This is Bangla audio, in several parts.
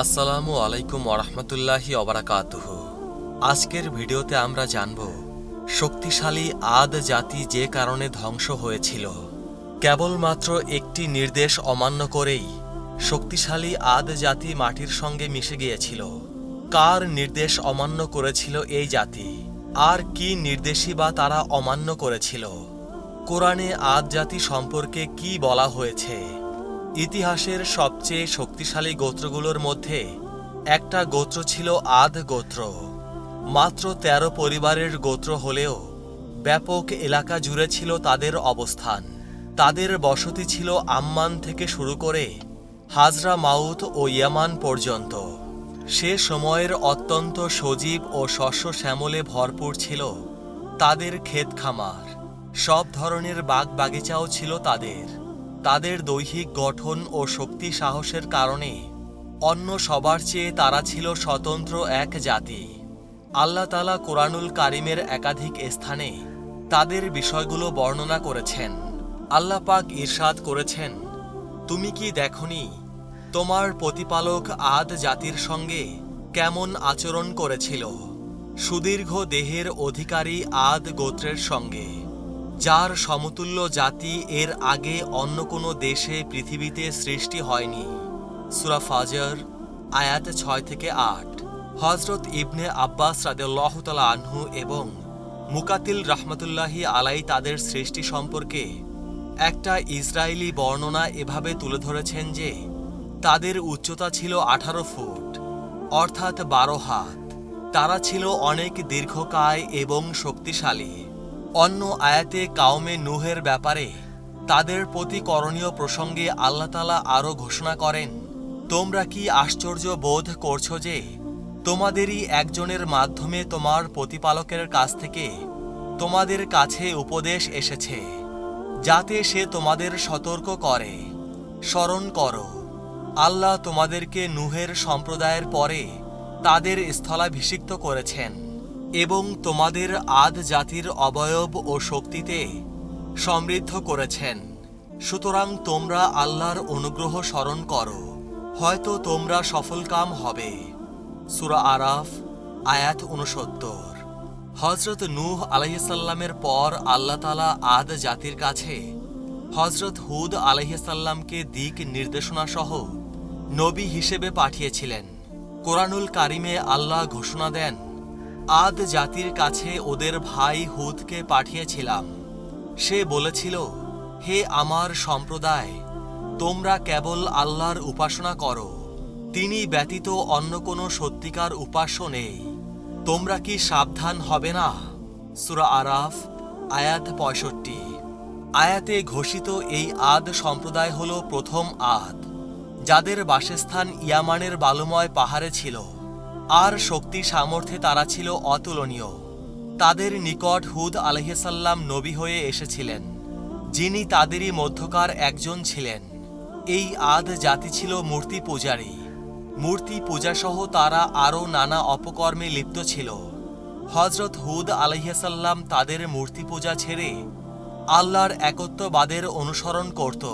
আসসালামু আলাইকুম ওরহমতুল্লাহি অবরাকাতুহ আজকের ভিডিওতে আমরা জানব, শক্তিশালী আদ জাতি যে কারণে ধ্বংস হয়েছিল। কেবলমাত্র একটি নির্দেশ অমান্য করেই শক্তিশালী আদ জাতি মাটির সঙ্গে মিশে গিয়েছিল। কার নির্দেশ অমান্য করেছিল এই জাতি? আর কি নির্দেশই বা তারা অমান্য করেছিল? কোরআনে আদ জাতি সম্পর্কে কি বলা হয়েছে? ইতিহাসের সবচেয়ে শক্তিশালী গোত্রগুলোর মধ্যে একটা গোত্র ছিল আদ গোত্র। মাত্র ১৩ পরিবারের গোত্র হলেও ব্যাপক এলাকা জুড়ে ছিল তাদের অবস্থান। তাদের বসতি ছিল আম্মান থেকে শুরু করে হাজরা মাউথ ও ইয়ামান পর্যন্ত। সে সময়ের অত্যন্ত সজীব ও শস্য শ্যামলে ভরপুর ছিল তাদের ক্ষেত খামার সব ধরনের বাগ বাগিচাও ছিল তাদের। তাদের দৈহিক গঠন ও শক্তি সাহসের কারণে অন্য সবার চেয়ে তারা ছিল স্বতন্ত্র এক জাতি। আল্লাহ তালা কোরআনুল কারিমের একাধিক স্থানে তাদের বিষয়গুলো বর্ণনা করেছেন। আল্লাহ পাক ঈর্ষাদ করেছেন, তুমি কি দেখনি তোমার প্রতিপালক আদ জাতির সঙ্গে কেমন আচরণ করেছিল? সুদীর্ঘ দেহের অধিকারী আদ গোত্রের সঙ্গে। যার সমতুল্য জাতি এর আগে অন্য কোনো দেশে পৃথিবীতে সৃষ্টি হয়নি। সুরা ফাজর, আয়াত ছয় থেকে আট। হজরত ইবনে আব্বাস রাদেল্লাহতালা আনহু এবং মুকাতিল রহমতুল্লাহি আলাই তাদের সৃষ্টি সম্পর্কে একটা ইসরায়েলি বর্ণনা এভাবে তুলে ধরেছেন যে, তাদের উচ্চতা ছিল আঠারো ফুট, অর্থাৎ বারো হাত। তারা ছিল অনেক দীর্ঘকায় এবং শক্তিশালী। অন্য আয়াতে কাউমে নুহের ব্যাপারে তাদের প্রতি করণীয় প্রসঙ্গে আল্লাহতালা আরও ঘোষণা করেন, তোমরা কি আশ্চর্য বোধ করছ যে তোমাদেরই একজনের মাধ্যমে তোমার প্রতিপালকের কাছ থেকে তোমাদের কাছে উপদেশ এসেছে, যাতে সে তোমাদের সতর্ক করে, স্মরণ করো, আল্লাহ তোমাদেরকে নুহের সম্প্রদায়ের পরে তাদের স্থলাভিষিক্ত করেছেন। এবং তোমাদের আদ জাতির অবয়ব ও শক্তিতে সমৃদ্ধ করেছেন। সুতরাং তোমরা আল্লাহর অনুগ্রহ স্মরণ করো। হয়তো তোমরা সফলকাম হবে। সুরা আরাফ, আয়াত উনসত্তর। হজরত নূহ আলাইসাল্লামের পর আল্লাহ তালা আদ জাতির কাছে হজরত হুদ আলাইসাল্লামকে দিক নির্দেশনা সহ নবী হিসেবে পাঠিয়েছিলেন। কোরআনুল কারিমে আল্লাহ ঘোষণা দেন আদ জাতির কাছে ওদের ভাই হুদকে পাঠিয়েছিলাম। সে বলেছিল, হে আমার সম্প্রদায়, তোমরা কেবল আল্লাহর উপাসনা করো। তিনি ব্যতীত অন্য কোনো সত্যিকার উপাস্য নেই। তোমরা কি সাবধান হবে না? সুরা আরাফ, আয়াত পঁয়ষট্টি। আয়াতে ঘোষিত এই আদ সম্প্রদায় হল প্রথম আদ, যাদের বাসস্থান ইয়ামানের বালুময় পাহাড়ে ছিল। আর শক্তি সামর্থ্যে তারা ছিল অতুলনীয়। তাদের নিকট হুদ আলহিসাল্লাম নবী হয়ে এসেছিলেন, যিনি তাদেরই মধ্যকার একজন ছিলেন। এই আদ জাতি ছিল মূর্তি পূজারী। মূর্তি পূজাসহ তারা আরও নানা অপকর্মে লিপ্ত ছিল। হজরত হুদ আলহিসাল্লাম তাদের মূর্তি পূজা ছেড়ে আল্লাহর একত্ববাদের অনুসরণ করত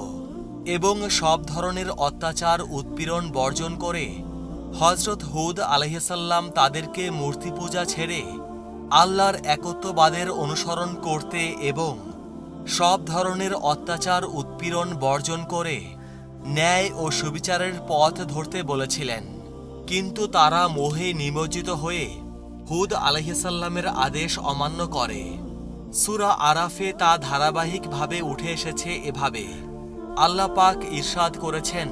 এবং সব ধরনের অত্যাচার, উৎপীড়ন বর্জন করে হজরত হুদ আলহিসাল্লাম তাদেরকে মূর্তি পূজা ছেড়ে আল্লাহর একত্ববাদের অনুসরণ করতে এবং সব ধরনের অত্যাচার, উৎপীড়ন বর্জন করে ন্যায় ও সুবিচারের পথ ধরতে বলেছিলেন। কিন্তু তারা মোহে নিমজ্জিত হয়ে হুদ আলহিসাল্লামের আদেশ অমান্য করে। সুরা আরাফে তা ধারাবাহিকভাবে উঠে এসেছে এভাবে। আল্লাপাক ইরশাদ করেছেন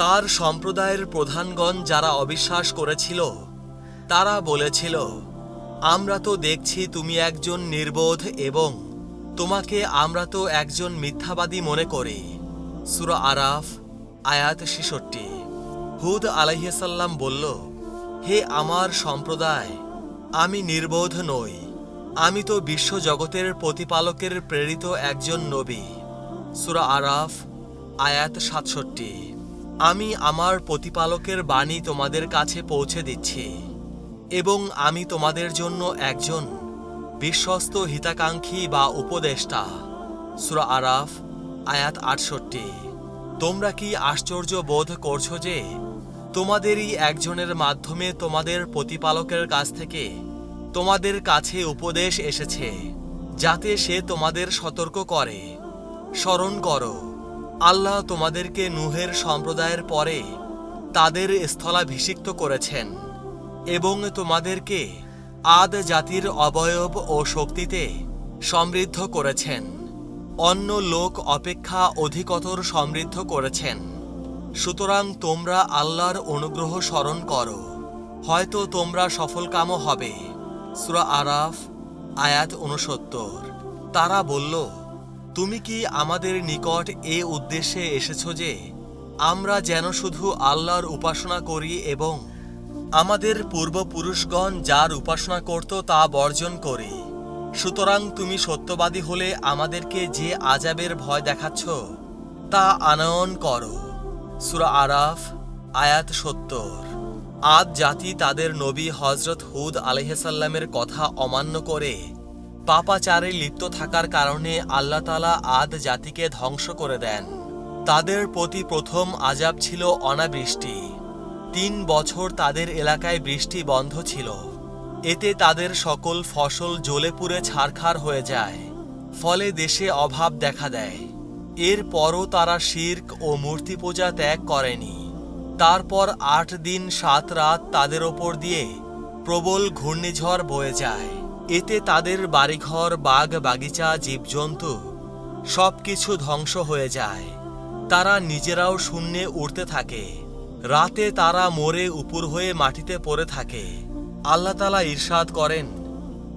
তার সম্প্রদায়ের প্রধানগণ যারা অবিশ্বাস করেছিল, তারা বলেছিল, আমরা তো দেখছি তুমি একজন নির্বোধ এবং তোমাকে আমরা তো একজন মিথ্যাবাদী মনে করি। সুরা আরাফ, আয়াত ছেষট্টি। হুদ আলাইসাল্লাম বলল, হে আমার সম্প্রদায়, আমি নির্বোধ নই। আমি তো বিশ্বজগতের প্রতিপালকের প্রেরিত একজন নবী। সুরা আরাফ, আয়াত সাতষট্টি। আমি আমার প্রতিপালকের বাণী তোমাদের কাছে পৌঁছে দিচ্ছি, এবং আমি তোমাদের জন্য একজন বিশ্বস্ত হিতাকাঙ্ক্ষী বা উপদেষ্টা। সুরা আরাফ, আয়াত আটষট্টি। তোমরা কি আশ্চর্য বোধ করছ যে তোমাদেরই একজনের মাধ্যমে তোমাদের প্রতিপালকের কাছ থেকে তোমাদের কাছে উপদেশ এসেছে, যাতে সে তোমাদের সতর্ক করে। স্মরণ করো। আল্লাহ তোমাদেরকে নুহের সম্প্রদায়ের পরে তাদের স্থলাভিষিক্ত করেছেন এবং তোমাদেরকে আদ জাতির অবয়ব ও শক্তিতে সমৃদ্ধ করেছেন। অন্য লোক অপেক্ষা অধিকতর সমৃদ্ধ করেছেন। সুতরাং তোমরা আল্লাহর অনুগ্রহ স্মরণ করো। হয়তো তোমরা সফলকামও হবে। সুরা আরাফ, আয়াত উনসত্তর তারা বলল তুমি কি আমাদের নিকট এ উদ্দেশ্যে এসেছ যে আমরা যেন শুধু আল্লাহর উপাসনা করি এবং আমাদের পূর্বপুরুষগণ যার উপাসনা করত তা বর্জন করি? সুতরাং তুমি সত্যবাদী হলে আমাদেরকে যে আজাবের ভয় দেখাচ্ছ, তা আনয়ন করো। সুরা আরাফ, আয়াত সত্তর। আদ জাতি তাদের নবী হজরত হুদ আলহাসাল্লামের কথা অমান্য করে পাপাচারে লিপ্ত থাকার কারণে আল্লাহ তালা আদ জাতিকে ধ্বংস করে দেন। তাদের প্রতি প্রথম আজাব ছিল অনাবৃষ্টি। তিন বছর তাদের এলাকায় বৃষ্টি বন্ধ ছিল। এতে তাদের সকল ফসল জ্বলে পুড়ে ছারখার হয়ে যায়। ফলে দেশে অভাব দেখা দেয়। এরপরও তারা শির্ক ও মূর্তি পূজা ত্যাগ করেনি। তারপর আট দিন সাত রাত তাদের ওপর দিয়ে প্রবল ঘূর্ণিঝড় বয়ে যায়। এতে তাদের বাড়িঘর, বাগ, বাগিচা, জীবজন্তু সব কিছু ধ্বংস হয়ে যায়। তারা নিজেরাও শূন্যে উড়তে থাকে। রাতে তারা মরে উপর হয়ে মাটিতে পড়ে থাকে। আল্লাহ তালা ঈর্ষাদ করেন,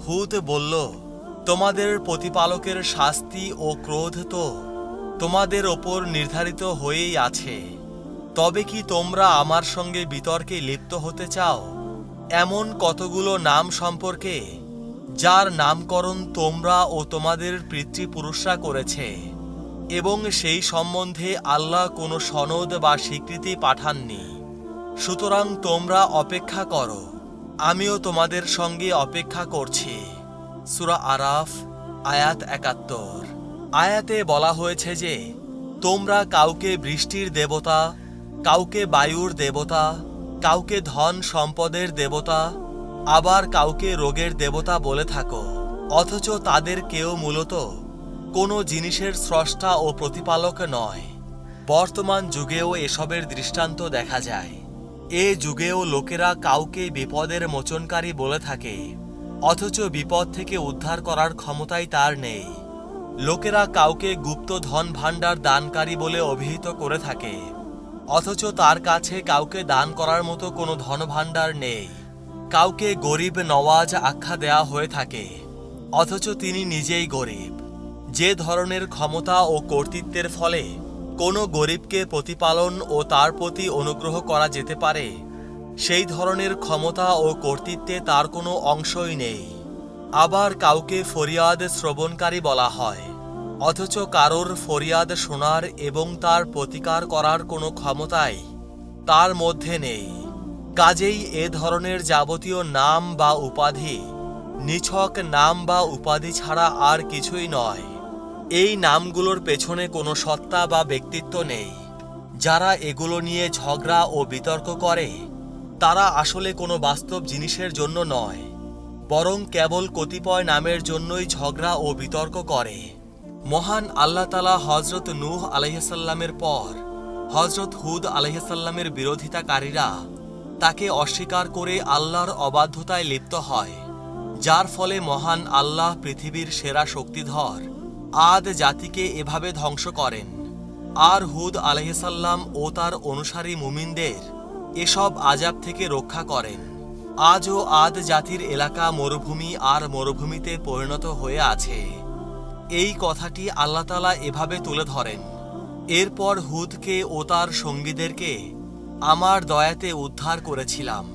হুত বলল, তোমাদের প্রতিপালকের শাস্তি ও ক্রোধ তো তোমাদের ওপর নির্ধারিত হয়েই আছে। তবে কি তোমরা আমার সঙ্গে বিতর্কে লিপ্ত হতে চাও? এমন কতগুলো নাম সম্পর্কে যার নামকরণ তোমরা ও তোমাদের পিতৃপুরুষরা করেছে, এবং সেই সম্বন্ধে আল্লাহ কোনো সনদ বা স্বীকৃতি পাঠাননি। সুতরাং তোমরা অপেক্ষা করো, আমিও তোমাদের সঙ্গে অপেক্ষা করছি। সুরা আরাফ, আয়াত একাত্তর। আয়াতে বলা হয়েছে যে, তোমরা কাউকে বৃষ্টির দেবতা, কাউকে বায়ুর দেবতা, কাউকে ধন সম্পদের দেবতা আবার কাউকে রোগের দেবতা বলে থাকো, অথচ তাদের কেউ মূলত কোনো জিনিসের স্রষ্টা ও প্রতিপালক নয়। বর্তমান যুগেও এসবের দৃষ্টান্ত দেখা যায়। এ যুগেও লোকেরা কাউকে বিপদের মোচনকারী বলে থাকে, অথচ বিপদ থেকে উদ্ধার করার ক্ষমতাই তার নেই। লোকেরা কাউকে গুপ্ত ধন ভাণ্ডার দানকারী বলে অভিহিত করে থাকে, অথচ তার কাছে কাউকে দান করার মতো কোনো ধন ভাণ্ডার নেই। কাউকে গরিব নওয়াজ আখ্যা দেয়া হয়ে থাকে, অথচ তিনি নিজেই গরিব। যে ধরনের ক্ষমতা ও কর্তৃত্বের ফলে কোনো গরিবকে প্রতিপালন ও তার প্রতি অনুগ্রহ করা যেতে পারে, সেই ধরনের ক্ষমতা ও কর্তৃত্বে তার কোনো অংশই নেই। আবার কাউকে ফরিয়াদ শ্রবণকারী বলা হয়, অথচ কারোর ফরিয়াদ শোনার এবং তার প্রতিকার করার কোনো ক্ষমতাই তার মধ্যে নেই। কাজেই এ ধরনের যাবতীয় নাম বা উপাধি, নিছক নাম বা উপাধি ছাড়া আর কিছুই নয়। এই নামগুলোর পেছনে কোনো সত্তা বা ব্যক্তিত্ব নেই। যারা এগুলো নিয়ে ঝগড়া ও বিতর্ক করে, তারা আসলে কোনো বাস্তব জিনিসের জন্য নয়, বরং কেবল কতিপয় নামের জন্যই ঝগড়া ও বিতর্ক করে। মহান আল্লাহ তালা হজরত নূহ আলাইসাল্লামের পর হজরত হুদ আলাইসাল্লামের বিরোধিতাকারীরা তাকে অস্বীকার করে আল্লাহর অবাধ্যতায় লিপ্ত হয়, যার ফলে মহান আল্লাহ পৃথিবীর সেরা শক্তিধর আদ জাতিকে এভাবে ধ্বংস করেন। আর হুদ আলহিসাল্লাম ও তার অনুসারী মুমিনদের এসব আজাব থেকে রক্ষা করেন। আজও আদ জাতির এলাকা মরুভূমি আর মরুভূমিতে পরিণত হয়ে আছে। এই কথাটি আল্লাহতালা এভাবে তুলে ধরেন। এরপর হুদকে ও তার সঙ্গীদেরকে আমার দয়াতে উদ্ধার করেছিলাম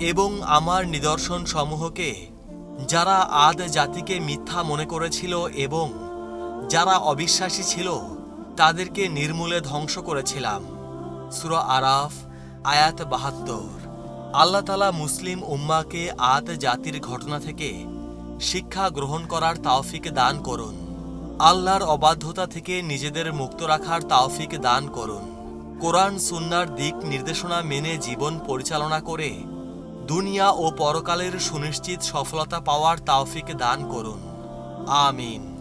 এবং আমার নিদর্শন সমূহকে যারা আদ জাতিকে মিথ্যা মনে করেছিল এবং যারা অবিশ্বাসী ছিল, তাদেরকে নির্মূলে ধ্বংস করেছিলাম। সুরা আরাফ, আয়াত বাহাত্তর। আল্লাহ তালা মুসলিম উম্মাকে আদ জাতির ঘটনা থেকে শিক্ষা গ্রহণ করার তাওফিক দান করুন। আল্লাহর অবাধ্যতা থেকে নিজেদের মুক্ত রাখার তাওফিক দান করুন। কোরআন, সুন্নার দিক নির্দেশনা মেনে জীবন পরিচালনা করে দুনিয়া ও পরকালের সুনিশ্চিত সফলতা পাওয়ার তাওফিক দান করুন। আমিন।